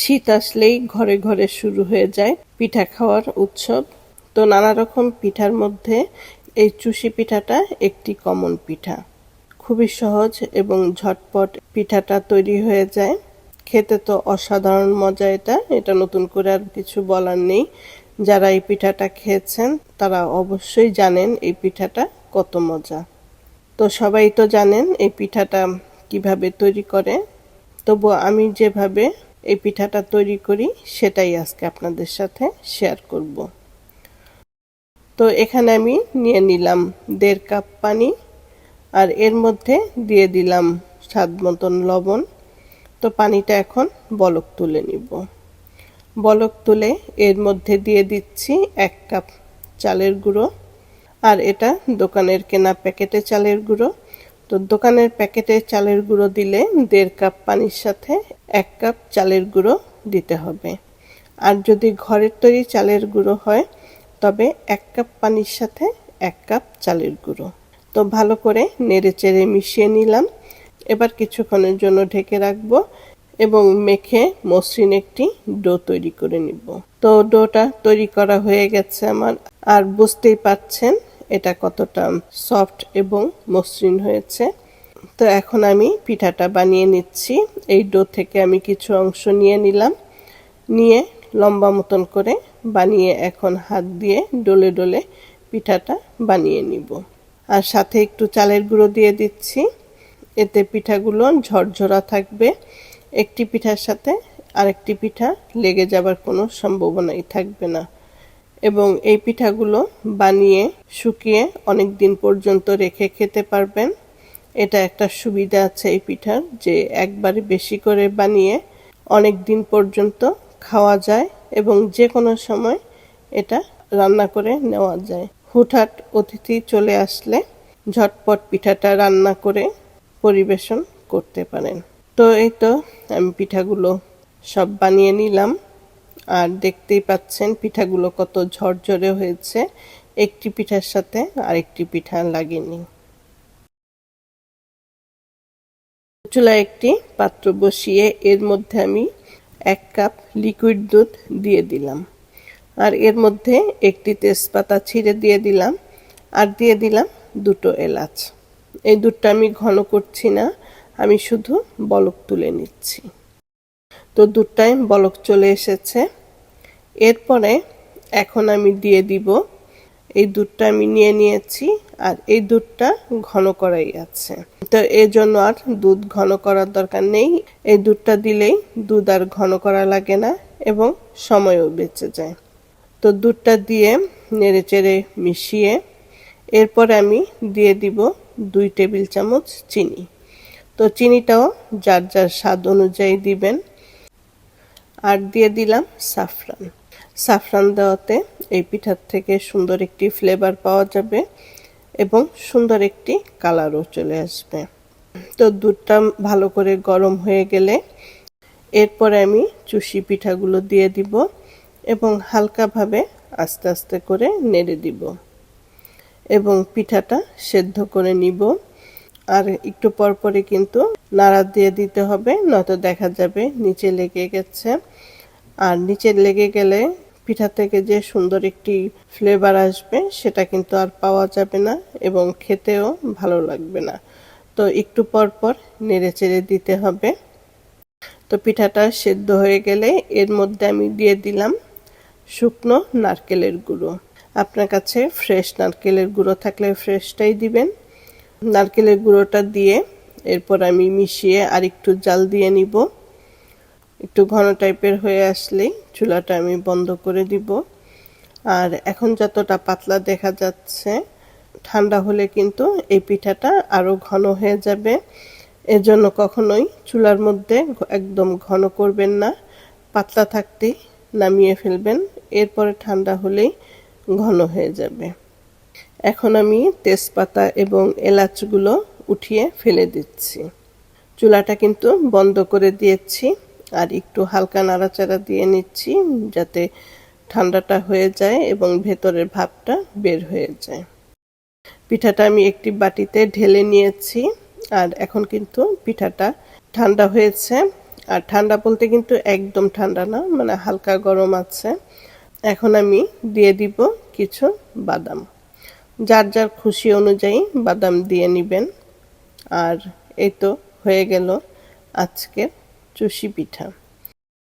শীত আসলেই ঘরে ঘরে শুরু হয়ে যায় পিঠা খাওয়ার উৎসব। তো নানা রকম পিঠার মধ্যে এই চুষি পিঠাটা একটি কমন পিঠা। খুবই সহজ এবং ঝটপট পিঠাটা তৈরি হয়ে যায়। খেতে তো অসাধারণ মজা এটা এটা নতুন করে আর কিছু বলার নেই। যারা এই পিঠাটা খেয়েছেন, তারা অবশ্যই জানেন এই পিঠাটা কত মজা। তো সবাই তো জানেন এই পিঠাটা কীভাবে তৈরি করে। তবু আমি যেভাবে এই পিঠাটা তৈরি করি, সেটাই আজকে আপনাদের সাথে শেয়ার করব। তো এখানে আমি নিয়ে নিলাম দেড় কাপ পানি আর এর মধ্যে দিয়ে দিলাম স্বাদ মতন লবণ। তো পানিটা এখন বলক তুলে নিব। বলক তুলে এর মধ্যে দিয়ে দিচ্ছি এক কাপ চালের গুঁড়ো আর এটা দোকানের কেনা প্যাকেটে চালের গুঁড়ো। তো দোকানের প্যাকেটে চালের গুঁড়ো দিলে দেড় কাপ পানির সাথে এক কাপ চালের গুঁড়ো দিতে হবে। আর যদি ঘরের তৈরি চালের গুঁড়ো হয়, তবে এক কাপ পানির সাথে এক কাপ চালের গুঁড়ো। তো ভালো করে নেড়ে চেড়ে মিশিয়ে নিলাম। এবার কিছুক্ষণের জন্য ঢেকে রাখব এবং মেখে মসৃণ একটি ডো তৈরি করে নিব। তো ডোটা তৈরি করা হয়ে গেছে আমার। আর বুঝতেই পারছেন এটা কতটা সফট এবং মসৃণ হয়েছে। তো এখন আমি পিঠাটা বানিয়ে নিচ্ছি। এই ডো থেকে আমি কিছু অংশ নিয়ে নিলাম। নিয়ে লম্বা মতন করে বানিয়ে এখন হাত দিয়ে ডলে ডলে পিঠাটা বানিয়ে নিব। আর সাথে একটু চালের গুঁড়ো দিয়ে দিচ্ছি। এতে পিঠাগুলো ঝরঝরা থাকবে। একটি পিঠার সাথে আরেকটি পিঠা লেগে যাবার কোনো সম্ভাবনাই থাকবে না। এবং এই পিঠাগুলো বানিয়ে শুকিয়ে অনেক দিন পর্যন্ত রেখে খেতে পারবেন। এটা একটা সুবিধা আছে এই পিঠার, যে একবারে বেশি করে বানিয়ে অনেক দিন পর্যন্ত খাওয়া যায় এবং যে কোনো সময় এটা রান্না করে নেওয়া যায়। হুটহাট অতিথি চলে আসলে ঝটপট পিঠাটা রান্না করে পরিবেশন করতে পারেন। তো এই তো আমি পিঠাগুলো সব বানিয়ে নিলাম। আর দেখতেই পাচ্ছেন পিঠাগুলো কত ঝরঝরে হয়েছে। একটি পিঠার সাথে আরেকটি পিঠা লাগেনি চুলায় একটি পাত্র বসিয়ে এর মধ্যে আমি এক কাপ লিকুইড দুধ দিয়ে দিলাম। আর এর মধ্যে একটি তেজপাতা ছিঁড়ে দিয়ে দিলাম আর দিয়ে দিলাম দুটো এলাচ। এই দুধটা আমি ঘন করছি না, আমি শুধু বলক তুলে নিচ্ছি। তো দুধটায় বলক চলে এসেছে। এরপরে এখন আমি দিয়ে দিব, এই দুধটা আমি নিয়ে নিয়েছি আর এই দুধটা ঘন করাই আছে। তো এর জন্য আর দুধ ঘন করার দরকার নেই। এই দুধটা দিলেই দুধ আর ঘন করা লাগে না এবং সময়ও বেঁচে যায়। তো দুধটা দিয়ে নেড়ে চেড়ে মিশিয়ে এরপর আমি দিয়ে দিব দুই টেবিল চামচ চিনি। তো চিনিটাও যার যার স্বাদ অনুযায়ী দিবেন। আর দিয়ে দিলাম সাফরান। সাফরান দেওয়াতে এই পিঠার থেকে সুন্দর একটি ফ্লেভার পাওয়া যাবে। এবং সুন্দর একটি কালারও চলে আসবে। তো দুধটা ভালো করে গরম হয়ে গেলে এরপরে আমি চুষি পিঠাগুলো দিয়ে দিব এবং হালকাভাবে আস্তে আস্তে করে নেড়ে দিব। এবং পিঠাটা সেদ্ধ করে নিব। আর একটু পর পরে কিন্তু নাড়া দিয়ে দিতে হবে, নয়তো দেখা যাবে নিচে লেগে গেছে। আর নিচে লেগে গেলে পিঠা থেকে যে সুন্দর একটি ফ্লেভার আসবে, সেটা কিন্তু আর পাওয়া যাবে না এবং খেতেও ভালো লাগবে না। তো একটু পর পর নেড়ে চেড়ে দিতে হবে। তো পিঠাটা সেদ্ধ হয়ে গেলে এর মধ্যে আমি দিয়ে দিলাম শুকনো নারকেলের গুঁড়ো। আপনার কাছে ফ্রেশ নারকেলের গুঁড়ো থাকলে ফ্রেশটাই দিবেন। নারকেলের গুঁড়োটা দিয়ে এরপর আমি মিশিয়ে আর একটু জাল দিয়ে নিব। একটু ঘন টাইপের হয়ে আসলেই চুলাটা আমি বন্ধ করে দিব। আর এখন যতটা পাতলা দেখা যাচ্ছে, ঠান্ডা হলে কিন্তু এই পিঠাটা আরও ঘন হয়ে যাবে। এজন্য কখনোই চুলার মধ্যে একদম ঘন করবেন না, পাতলা থাকতেই নামিয়ে ফেলবেন, এরপরে ঠান্ডা হলেই ঘন হয়ে যাবে। এখন আমি তেজপাতা এবং এলাচগুলো উঠিয়ে ফেলে দিচ্ছি। চুলাটা কিন্তু বন্ধ করে দিয়েছি। আর একটু হালকা নাড়াচাড়া দিয়ে নিচ্ছি যাতে ঠান্ডাটা হয়ে যায় এবং ভেতরের ভাবটা বের হয়ে যায়। পিঠাটা আমি একটি বাটিতে ঢেলে নিয়েছি আর এখন কিন্তু পিঠাটা ঠান্ডা হয়েছে। আর ঠান্ডা বলতে কিন্তু একদম ঠান্ডা না মানে হালকা গরম আছে। এখন আমি দিয়ে দিব কিছু বাদাম। যার যার খুশি অনুযায়ী বাদাম দিয়ে নেবেন। আর এই তো হয়ে গেল আজকের চুষি পিঠা।